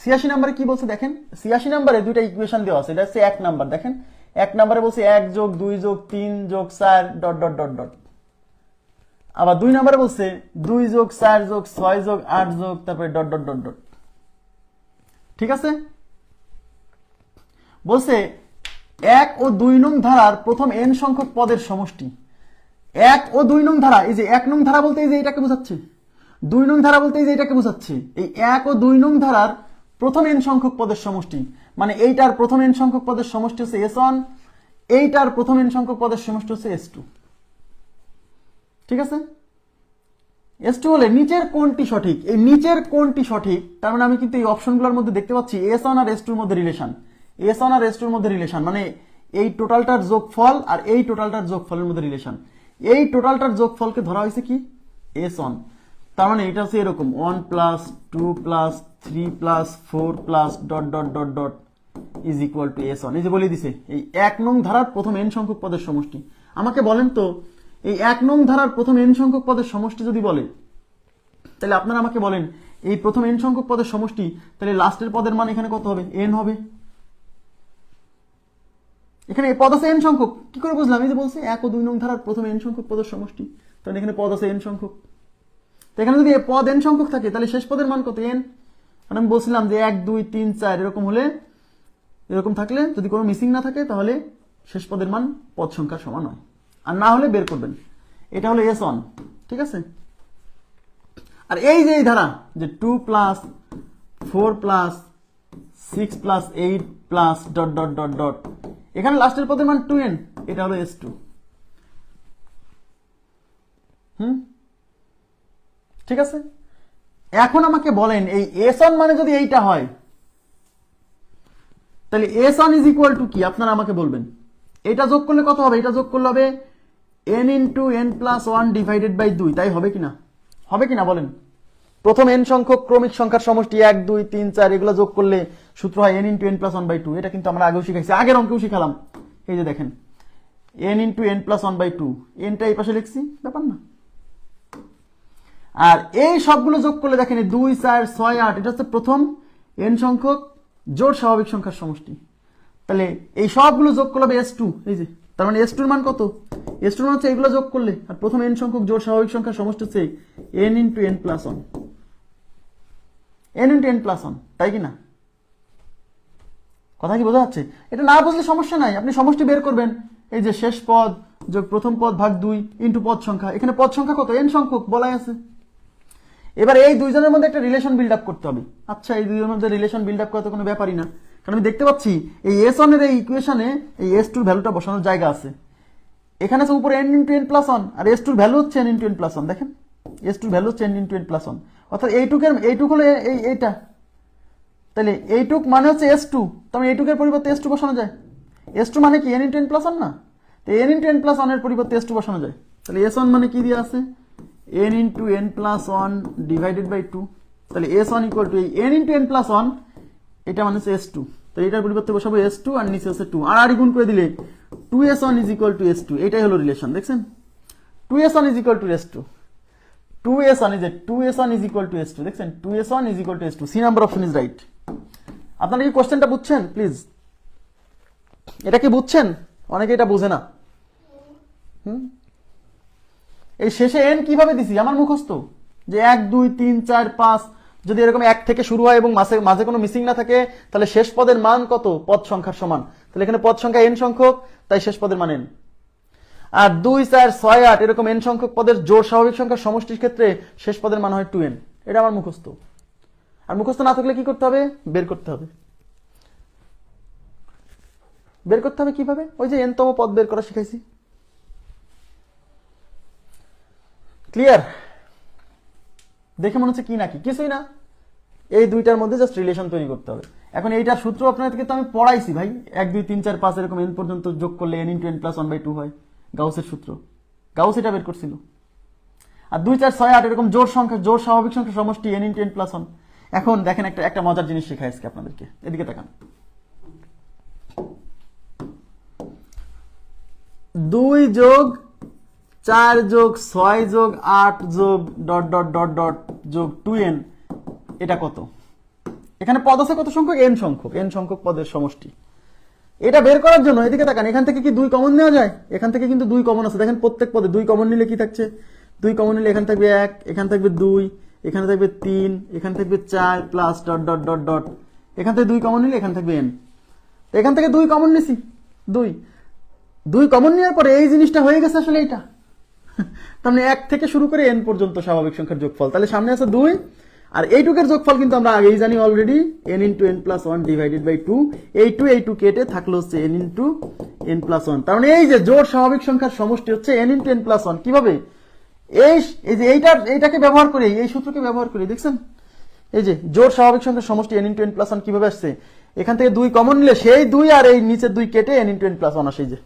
ছিয়াশি নাম্বারে কি বলছে দেখেন? ছিয়াশি নাম্বারে দুইটা ইকুয়েশন দেওয়া আছে, এটা হচ্ছে এক নাম্বার, দেখেন? এক নাম্বারে বলছে এক যোগ দুই যোগ তিন যোগ চার, ডট ডট ডট ডট। আবার দুই নাম্বারে বলছে দুই যোগ চার যোগ ছয় যোগ আট যোগ, তারপরে ডট ডট ডট ডট। ঠিক আছে? বলছে এক ও দুই নং ধারার প্রথম এন সংখ্যক পদের সমষ্টি। এক ও দুই নং ধারা, এই যে এক নং ধারা বলতে এই যে এটাকে বোঝাচ্ছে। দুই নং ধারা বলতে এই যে এটাকে বোঝাচ্ছে। এই এক ও দুই নং ধারার প্রথম এন সংখ্যক পদের সমষ্টি। মানে এইটার প্রথম এন সংখ্যক পদের সমষ্টি হচ্ছে এস ওয়ান এইটার প্রথম এন সংখ্যক পদের সমষ্টি হচ্ছে এস টু ঠিক আছে? এস টু হলে নিচের কোনটি সঠিক। এই নিচের কোনটি সঠিক, তার মানে আমি কিন্তু এই অপশনগুলোর মধ্যে দেখতে পাচ্ছি এস ওয়ান আর এস টুর মধ্যে রিলেশন এস ওয়ান আর এস টুর মধ্যে রিলেশন মানে এই টোটালটার যোগফল আর এই টোটালটার যোগফলের মধ্যে রিলেশন এই টোটালটার যোগফলকে ধরা হয়েছে কি? এস ওয়ান তার মানে এটা হচ্ছে এরকম one plus two plus three plus four plus dot dot dot dot is equal to S one এই যে বলে দিছে, এই এক নং ধারার প্রথম এন সংখ্যক পদের সমষ্টি। আমাকে বলেন তো, এই এক নং ধারার প্রথম এন সংখ্যক পদের সমষ্টি যদি বলে, তাহলে আপনারা আমাকে বলেন, এই প্রথম এন সংখ্যক পদের সমষ্টি, তাহলে লাস্টের পদের মান এখানে কত হবে? এন হবে। এখানে পদ আছে এন সংখ্যক, কি করে বুঝলাম? এই যে বলছে এক ও দুই নং ধারার প্রথম এন সংখ্যক পদের সমষ্টি, তাহলে এখানে পদ আছে এন সংখ্যক। তো এখানে যদি পদ এন সংখ্যক থাকে, তাহলে শেষ পদের মান কত? এন মানে আমি বলছিলাম যে এক, দুই, তিন, চার, এরকম হলে, এরকম থাকলে যদি কোনো মিসিং না থাকে, তাহলে শেষ পদের মান পদ সংখ্যার সমান হয়। আর না হলে বের করবেন। এটা হলো এস ওয়ান ঠিক আছে? আর এই যে এই ধারা, যে two plus four plus six plus eight plus dot dot dot dot এখানে লাস্টের পদের মান টু এন এটা হলো এস টু হুম? ঠিক আছে? এখন আমাকে বলেন, এই এস ওয়ান মানে যদি এইটা হয়, তাহলে S n is equal to কি? আপনারা আমাকে বলবেন। এটা যোগ করলে কত হবে? এটা যোগ করলে হবে n into n plus one divided by দুই। তাই হবে কিনা? হবে কিনা বলেন। প্রথম এন সংখ্যক ক্রমিক সংখ্যার সমষ্টি এক, দুই, তিন, চার, এগুলো যোগ করলে সূত্র হয় n into n plus one by two এটা কিন্তু আমরা আগেও শিখাইছি। আগের অঙ্কেও শিখালাম। এই যে দেখেন n into n plus one by two এনটা এই পাশে লিখছি, ব্যাপার না। আর এই সবগুলো যোগ করলে দেখেন দুই, চার, ছয়, আট, এটা হচ্ছে প্রথম এন সংখ্যক জোড় স্বাভাবিক সংখ্যার সমষ্টি। তাহলে এই সবগুলো যোগ করলে এস টু এই যে, তার মানে এস টুর মান কত? এস টুর মান হচ্ছে এগুলো যোগ করলে, আর প্রথম এন সংখ্যক জোড় স্বাভাবিক সংখ্যার সমষ্টি হচ্ছে n into n plus one n into n plus one তাই কি না কথা কি বোঝা যাচ্ছে? এটা না বুঝলে সমস্যা নাই, আপনি সমষ্টি বের করবেন। এই যে শেষ পদ যোগ প্রথম পদ ভাগ দুই ইন্টু পদ সংখ্যা, এখানে পদ সংখ্যা কত? এন সংখ্যক, বলাই আছে। এবার এই দুইজনের মধ্যে একটা রিলেশন বিল্ড আপ করতে হবে। আচ্ছা এই দুইজনের মধ্যে রিলেশন বিল্ড আপ করা তো কোনো ব্যাপারই না। কারণ আমি দেখতে পাচ্ছি, এই এস ওয়ানের এই ইকুয়েশনে এই এস টুর ভ্যালুটা বসানোর জায়গা আছে। এখানে আছে উপরে n into n plus one আর এস টুর ভ্যালু হচ্ছে n into n plus one দেখেন। এস টুর ভ্যালু হচ্ছে n into n plus one অর্থাৎ এইটুকের এইটুক হলো এই এইটা। তাহলে এইটুক মানে হচ্ছে এস টু তার এইটুকের পরিবর্তে এস টু বসানো যায়। এস টু মানে কি? N into n plus one না? তো এন ইন্টু এন প্লাস ওয়ানের পরিবর্তে এস টু বসানো যায়। তাহলে এস ওয়ান মানে কি দিয়ে আছে? N into n plus one divided by two তাহলে এস ওয়ান ইকুয়াল টু এই n into n plus one এটা মানে এস টু তো এটার পরিবর্তে বসাবো এস টু আর নিচে হচ্ছে টু আর আর গুণ করে দিলে two S one is equal to S two এটাই হলো রিলেশন দেখছেন? Two S one is equal to S two two S one is two S one is equal to S two দেখছেন? Two S one is equal to S two C number option is right আপনারা কি কোশ্চেনটা বুঝছেন? Please এটা কি বুঝছেন? অনেকে এটা বোঝে না। হুম? এই শেষে এন কীভাবে দিছি? আমার মুখস্থ। যে এক, দুই, তিন, চার, পাঁচ, যদি এরকম এক থেকে শুরু হয় এবং মাসে মাঝে কোনো মিসিং না থাকে, তাহলে শেষ পদের মান কত? পদ সংখ্যার সমান। তাহলে এখানে পদ সংখ্যা এন সংখ্যক, তাই শেষ পদের মান এন আর দুই, চার, ছয়, আট, এরকম এন সংখ্যক পদের জোর স্বাভাবিক সংখ্যার সমষ্টির ক্ষেত্রে শেষ পদের মান হয় টু এন এটা আমার মুখস্থ। আর মুখস্থ না থাকলে কি করতে হবে? বের করতে হবে। বের করতে হবে কীভাবে? ওই যে এনতম পদ বের করা শিখাইছি। ক্লিয়ার দেখে মনে হচ্ছে কি নাকি কিছুই না। এই দুইটার মধ্যে জাস্ট রিলেশন তৈরি করতে হবে। এখন এইটার সূত্র আপনাদেরকে তো আমি পড়াইছি ভাই। এক, দুই, তিন, চার, পাঁচ এরকম এন পর্যন্ত যোগ করলে n into n plus one by two হয়। গাউসের সূত্র। গাউস এটা বের করছিল। আর দুই, চার, ছয়, আট এরকম জোর সংখ্যা, জোর স্বাভাবিক সংখ্যা সমষ্টি n into n plus one এখন দেখেন একটা একটা মজার জিনিস শেখাই আজকে আপনাদেরকে। এদিকে তাকান। দুই যোগ চার যোগ ছয় যোগ আট যোগ ডট ডট ডট ডট যোগ টু এন এটা কত? এখানে পদ আছে কত সংখ্যক? এন সংখ্যক। এন সংখ্যক পদের সমষ্টি। এটা বের করার জন্য এদিকে তাকান, এখান থেকে কি দুই কমন নেওয়া যায়? এখান থেকে কিন্তু দুই কমন আছে। দেখেন প্রত্যেক পদে দুই কমন নিলে কি থাকছে? দুই কমন নিলে এখানে থাকবে এক, এখানে থাকবে দুই, এখানে থাকবে তিন, এখানে থাকবে চার plus dot dot dot dot এখান থেকে দুই কমন নিলে এখানে থাকবে এন এখান থেকে দুই কমন নিছি। দুই। দুই কমন নেওয়ার পরে এই জিনিসটা হয়ে গেছে আসলে এইটা। মানে এক থেকে শুরু করে এন পর্যন্ত স্বাভাবিক সংখ্যার যোগফল। তাহলে সামনে আছে দুই, আর এইটুকের যোগফল কিন্তু আমরা আগেই জানি already n into n plus one divided by two এই টু এই টু কেটে থাকল হচ্ছে n into n plus one তার মানে এই যে জোর স্বাভাবিক সংখ্যার সমষ্টি হচ্ছে n into n plus one কীভাবে? এই এই যে এইটা এইটাকে ব্যবহার করে, এই সূত্রকে ব্যবহার করে, দেখছেন? এই যে জোর স্বাভাবিক সংখ্যার সমষ্টি n into n plus one কীভাবে আসছে? এখান থেকে দুই কমন নিলে সেই দুই আর এই নিচের দুই কেটে n into n plus one আসে যে।